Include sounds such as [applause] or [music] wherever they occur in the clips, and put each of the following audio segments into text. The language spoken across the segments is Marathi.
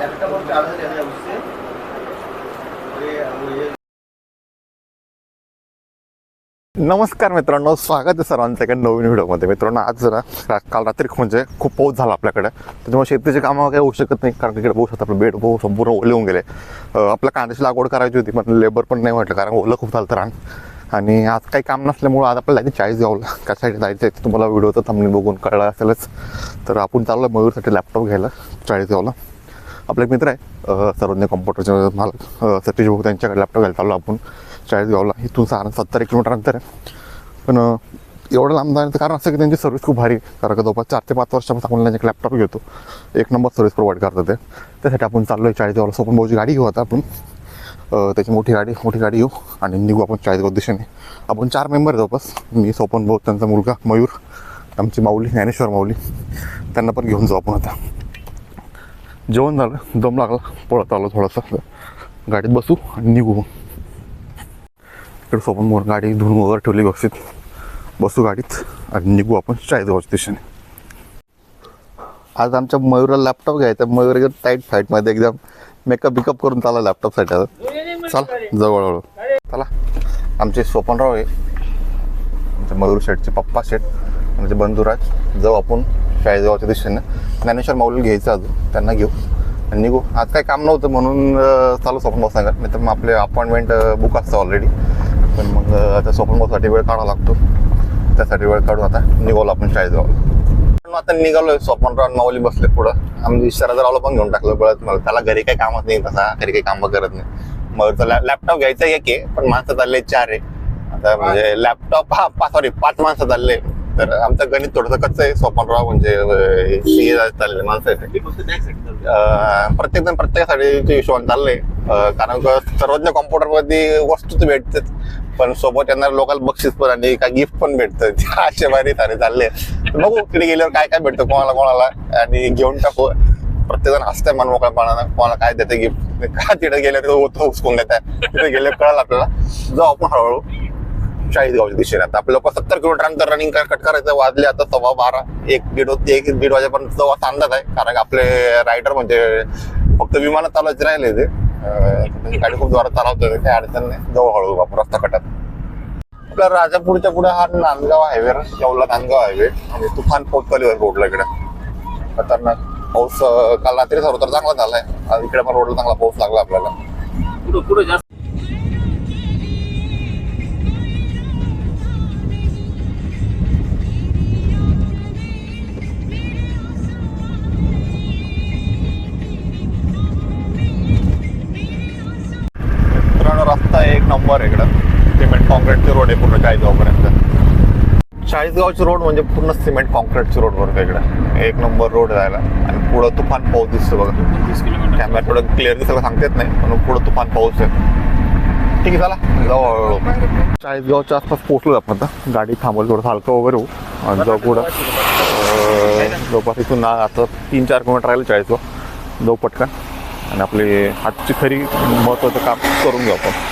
लैपटॉप है. उससे नमस्कार मित्रांनो स्वागत आहे सर्वांचं एका नवीन व्हिडिओमध्ये. मित्रांनो आज जरा रा- काल रात्री म्हणजे खूप पाऊस झाला आपल्याकडे. त्याच्यामुळे शेतीचे कामं काही होऊ शकत नाही कारण तिकडे पाऊस होता आपलं बेड पाऊस संपूर्ण ओले होऊन गेले. आपल्या कांद्याची लागवड करायची होती पण लेबर पण नाही म्हटलं कारण ओलं खूप झालं तर आणि आज काही काम नसल्यामुळं आज आपल्याला जायचं चाळीस गावला. कशासाठी जायचं आहे तुम्हाला व्हिडिओचं थांबणी बघून कळलं असेलच. तर आपण चाललो मयूरसाठी लॅपटॉप घ्यायला चाळीस गावला. आपला एक मित्र आहे सर्वज्ञ कॉम्प्युटरचे मालक. सतीश भाऊ त्यांच्याकडे लॅपटॉप घ्यायला चाललो आपण. चाळीसगावला इथून साधारण सत्तर एक किलोमीटर अंतर आहे. पण एवढं लांब जाण्याचं कारण असं की त्यांची सर्व्हिस खूप भारी आहे. कारण का जवळपास चार ते पाच वर्षापासून आपण त्यांचे लॅपटॉप घेतो. एक नंबर सर्व्हिस प्रोव्हाइड करतात ते. त्यासाठी आपण चाललो आहे चाळीसगावला सोपन भाऊची गाडी घेऊ आता आपण. त्याची मोठी गाडी मोठी गाडी घेऊ आणि निघू आपण चाळीसगाव दिशेने आपण चार मेंबर जवळपास. मी सोपन भाऊ त्यांचा मुलगा मयूर आमची माऊली ज्ञानेश्वर माऊली. त्यांना पण घेऊन जाऊ आपण आता. जेवण झालं दम लागला पळत आलो थोडंसं. गाडीत बसू आणि निघू इकडे सोबत मोर गाडी धुवून वगैरे ठेवली व्यवस्थित. बसू गाडीत आणि निघू आपण चाळीसगावच्या दिशेने. आज आमच्या मयूरला लॅपटॉप घ्यायचा मयूर एकदम टाईट फाईटमध्ये एकदम मेकअप बिकअप करून चाला लॅपटॉपसाठी आता. चला जवळ चला. आमचे स्वपनराव आहे. आमच्या मयूर शेठचे पप्पा शेठ. म्हणजे बंधुराज. जाऊ आपण. शाळेजवळच्या दिशेनं. ज्ञानेश्वर माऊली घ्यायचं अजून. त्यांना घेऊ. आणि निघू. आज काही काम नव्हतं म्हणून चालू स्वप्न बस सांगत नाही तर मग आपले अपॉइंटमेंट बुक असतं ऑलरेडी पण मग आता स्वप्न बससाठी वेळ काढावा लागतो. त्यासाठी वेळ काढून आता निघालो आपण शाळेजवळ. पण आता निघालोय स्वप्नराव माऊली बसले पुढं. आम्ही शरदरावला पण घेऊन टाकलं बळत मला. त्याला घरी काही कामच नाही तसा. घरी काही कामं करत नाही. मग लॅपटॉप घ्यायचा एक आहे पण माणसं चालले चार आहे. आता म्हणजे लॅपटॉप हा पाच सॉरी पाच माणसं चालले. तर आमचं गणित थोडंसं कच्चं आहे स्वप्नराव म्हणजे सीए चाललेले माणसं आहेत. प्रत्येक जण प्रत्येकासाठी हिशोबाने चाललंय. कारण का सर्वज्ञ कॉम्प्युटरमध्ये वस्तू तर भेटतात. पण सोबत येणार लोकांना बक्षीस पण आणि काय गिफ्ट पण भेटतं [laughs] असे भारी सारे चालले. बघू तिकडे गेल्यावर काय काय भेटतं कोणाला कोणाला. आणि घेऊन टाकू. प्रत्येक जण हसतंय मन मोकळ्यापणानं कोणाला काय देते गिफ्ट का तिकडे गेल्यावर होतो उचकून देत तिथे गेल्यावर कळलं आपल्याला. जाऊ आपण हळूहळू. चाळीसगावच्या दिशेने. आता आपल्याला सत्तर किलोमीटर अंतर रनिंग कट करायचं वाजले आता सव्वा बारा. एक दीड एक दीड वाजेपर्यंत जवळ अंदाज आहे. कारण आपले रायडर म्हणजे फक्त विमानात चालवायचे राहिले ते. गाडी खूप जोरात चालवतोय काही अडचण नाही. जवळ हळू आपण रस्ता कटात आपल्या राजापूरच्या पुढे हा नांदगाव हायवे येवला नांदगाव हायवे आणि तुफान पाऊस आहे रोडला इकडे. खतरनाक. पाऊस काल रात्री सर्वत्र चांगला झालाय. इकडे पण रोडला चांगला पाऊस लागला आपल्याला. सिमेंट कॉन्क्रीटचे रोड आहे पूर्ण चाळीसगावपर्यंत. चाळीसगावचे रोड म्हणजे पूर्ण सिमेंट कॉन्क्रीटचे रोड बरं का इकडं. एक नंबर रोड जायला आणि पुढं तुफान पाऊस दिसतो बघा. तीस किलोमीटर. कॅमेरा थोडं क्लिअर दिसायला सांगता येत नाही पण पुढं तुफान पाऊस आहे. ठीक आहे चला. जाऊ हळूहळू. चाळीसगावच्या आसपास पोहोचलो आपण आता. गाडी थांबवली थोडं हलकं वगैरे होऊ. आणि जाऊ पुढं. जवळपास इथून ना आता तीन चार किलोमीटर राहिले चाळीसगाव. जाऊ पटकन. आणि आपली आजची खरी महत्वाचं काम करून घेऊ आपण.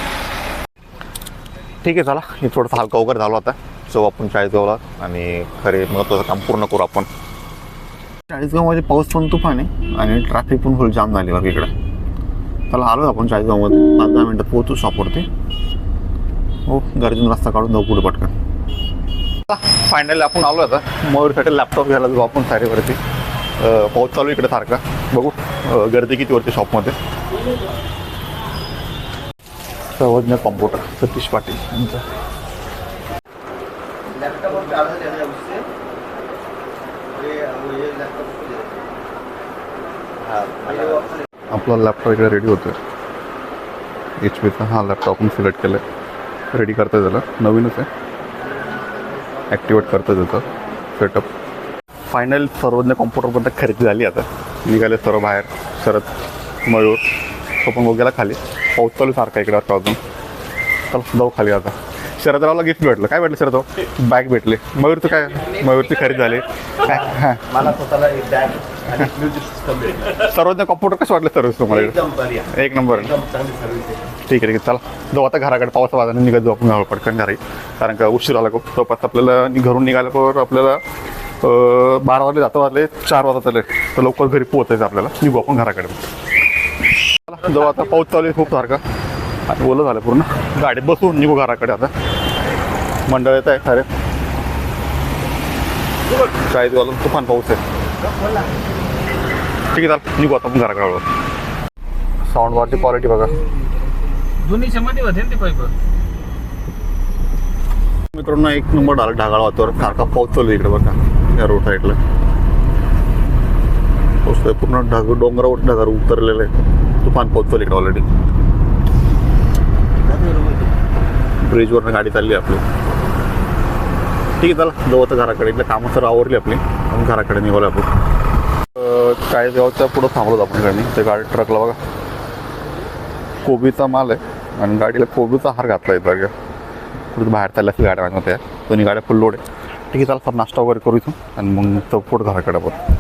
ठीक आहे चला. हे थोडंसं हलका वगैरे झालो आता. सो आपण चाळीसगावला आणि खरे महत्वाचं काम पूर्ण करू आपण. चाळीसगावमध्ये पाऊस पण तुफान आहे आणि ट्रॅफिक पण फुल जाम झाली बघ इकडं. चला आलो आपण चाळीसगावमध्ये. पाच दहा मिनटं पोहोचू शॉपवरती हो गरजून रस्ता काढून जाऊ पुढे पटकन. फायनली आपण आलो आता. मयूरसाठी लॅपटॉप घ्यायला जाऊ आपण सारीवरती पाऊस चालू आहे इकडे सारखा. बघू गर्दी किती वरती शॉपमध्ये सर्वज्ञ कॉम्प्युटर सतीश पाटील यांचं. आपला लॅपटॉप इकडे रेडी होतोय. एच पीचा हा लॅपटॉप आपण सिलेक्ट केलं आहे रेडी करता त्याला नवीनच आहे. ॲक्टिवेट करता त्याचं सेटअप फायनल सर्वज्ञ कॉम्प्युटरपर्यंत खरेदी झाली आता. निघाले सर्व बाहेर. शरद मयूर तो पण गेला खाली. पाऊस चालू सारखा इकडे वाटतं अजून. चल जाऊ खाली आता. शरदरावला गिफ्ट भेटलं. काय भेटलं शरदराव? बॅग भेटले. मयूरचं काय? मयूरची खरेदी झाली. मला स्वतःला एक बॅग सर्वज्ञ कॉम्प्युटर कसं वाटलं सर्व्हिस तुम्हाला? एक नंबर ठीक आहे ठीक आहे. चला. जाऊ आता घराकडे. पावसा वाजाने निघत जाऊ आपण पटकन घरी. कारण का उशीर आला खूप. जवळपास आपल्याला घरून निघाल्यावर आपल्याला बारा वाजले जाता वाजले चार वाजता आले. तर लवकर घरी पोहोचायचं आपल्याला. निघू आपण घराकडे. जाऊ आता पाऊस चालू आहे खूप सारखा. आणि ओलं झालं पूर्ण. गाडीत बसून निघू घराकडे आता. मंडळ येत आहे अरे. काय झालं तुफान पाऊस आहे. ठीक आहे चाल निघू आता आपण घराकडे साऊंड बारची क्वालिटी बघा. दोन्हीच्या मध्ये होते ना ते पाईप मित्रांनो एक नंबर ढाल ढगाळ वातावरण. सारखा पाऊस चालू आहे इकडे बघा. या रोड साईडला पाऊस पूर्ण ढग डोंगरावर ढगावर उतरलेलं आहे तुफान पाऊस इकडे ऑलरेडी ब्रिजवरनं गाडी चालली आहे आपली. ठीक आहे चला. जाऊ आता घराकडे. इथलं कामं सर आवरली आपली. आपण घराकडे निघालो आपण. काय देवाच्या पुढं थांबलो आपण गाडी ते गाडी ट्रकला बघा. कोबीचा माल आहे. आणि गाडीला कोबीचा हार घातला आहे बघा. कुठं बाहेर चालल्या असतील गाड्या माझ्या आहे दोन्ही गाड्या फुल लोड आहे. ठीक आहे चला. सर नाश्ता वगैरे करू इथून. आणि मग चौपट घराकडे आपण.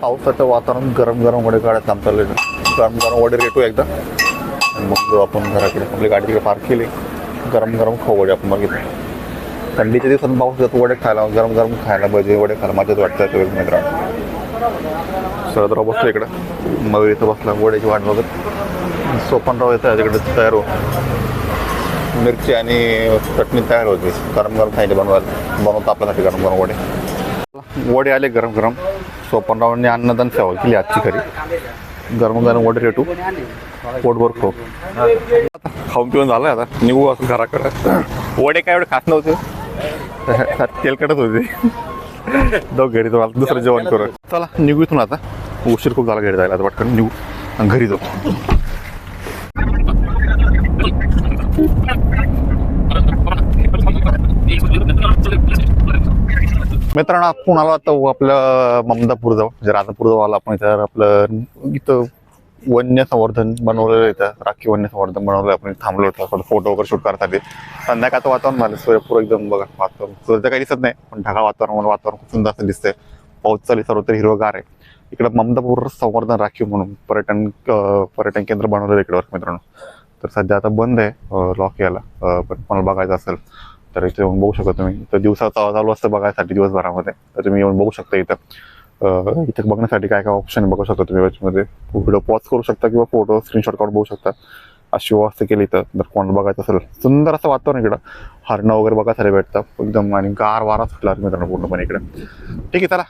पावसाचं वातावरण गरम गरम वडे गाड्या थांब गरम गरम वडे रेटू एकदा. आणि मग जाऊ आपण घराकडे आपली गाडी तिकडे पार्क केली. गरम गरम खाऊ वडे आपण बघितलं. थंडीच्या दिवसात पाऊस जातो वडे खायला गरम गरम खायला पाहिजे. वडे खायला मजाच वाटतं ते मित्रांनो सरदराव बसलो इकडं. मग इथं बसला वड्याची वाट बघत. सोपनराव येतं तिकडे तयार हो. मिरची आणि चटणी तयार होते. गरम गरम खायचे बनवायला. बनवतो आपल्यासाठी गरम गरम वडे. वडे आले गरम गरम. सोपनरावांनी अन्नदान सेवा केली आजची खरी. गरम गरम वॉटर रेटू पोटभर खाऊ खाऊन पिऊन झालं आता. निघू असं घराकडे. वडे काय एवढे खात नव्हते? [laughs] तेलकटच होते. जाऊ घरी जाऊ आता दुसरं जेवण करू चला निघू इथून आता. उशीर खूप झाला घरी जायला आता पटकन निघू आणि घरी जाऊ. मित्रांनो आपण आलो तर आपलं ममदापूर जाऊ म्हणजे राजापूर आपण इथं आपलं इथं वन्य संवर्धन बनवलेलं आहे इथं राखी वन्य संवर्धन बनवलं आपण थांबलो होतो थोडं फोटो वगैरे शूट करण्यासाठी संध्याकाळचं वातावरण झालं सूर्यपूर एकदम बघा वातावरण. सूर्य काही दिसत नाही पण ढगाळ वातावरण वातावरण खूप सुंदर असं दिसतंय. पाऊस चालू आहे, सर्वत्र हिरवगार आहे. इकडं ममदापूर संवर्धन राखीव म्हणून पर्यटन पर्यटन केंद्र बनवलेलं आहे इकडं मित्रांनो. तर सध्या आता बंद आहे लॉक याला पण मला बघायचं असेल तर इथे येऊन बघू शकता तुम्ही. तर दिवसाचा चालू असतं बघायसाठी दिवसभरामध्ये. तर तुम्ही येऊन बघू शकता इथं. इथे इथं बघण्यासाठी काय काय ऑप्शन बघू शकता तुम्ही याच्यामध्ये. व्हिडिओ पॉज करू शकता किंवा फोटो स्क्रीनशॉट काढून बघू शकता. अशी व्यवस्था केली तर. जर कोण बघायचं असेल सुंदर असं वातावरण इकडं. हरणं वगैरे बघायसाठी भेटतं एकदम आणि गार वारा सुटला मित्रांनो पूर्णपणे इकडे. ठीक आहे चला.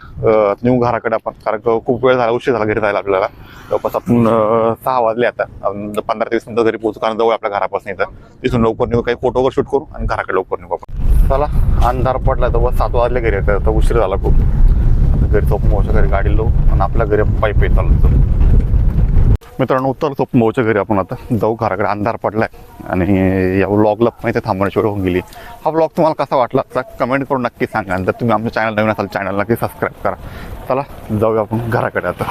न्यू घराकडे आपण. कारण का खूप वेळ झाला उशीर झाला घरी जायला आपल्याला. जवळपास आपण सहा वाजले आता. पंधरा ते वीस मिनटं घरी पोहोचू कारण जवळ आपल्या घरापासून येतं तिथून लवकर निघू काही फोटो वगैरे शूट करू आणि घराकडे लवकर निघू आपण. चला अंधार पडला तर बस सात वाजले घरी. येतं तर उशीर झाला खूप. घरी झोप मोच्या घरी गाडी लावू आणि आपल्या घरी पाईप येत चालू. मित्रांनो उत्तर झोप मोच्या घरी आपण आता जाऊ. घराकडे अंधार पडलाय आणि या व्लॉगला पण इथे थांबण्याची वेळ होऊन गेली. हा व्लॉग तुम्हाला कसा वाटला? तर कमेंट करून नक्की सांगा. आणि जर तुम्ही आमच्या चॅनल नवीन असाल चॅनल नक्की सबस्क्राईब करा. चला जाऊया आपण घराकडे आता.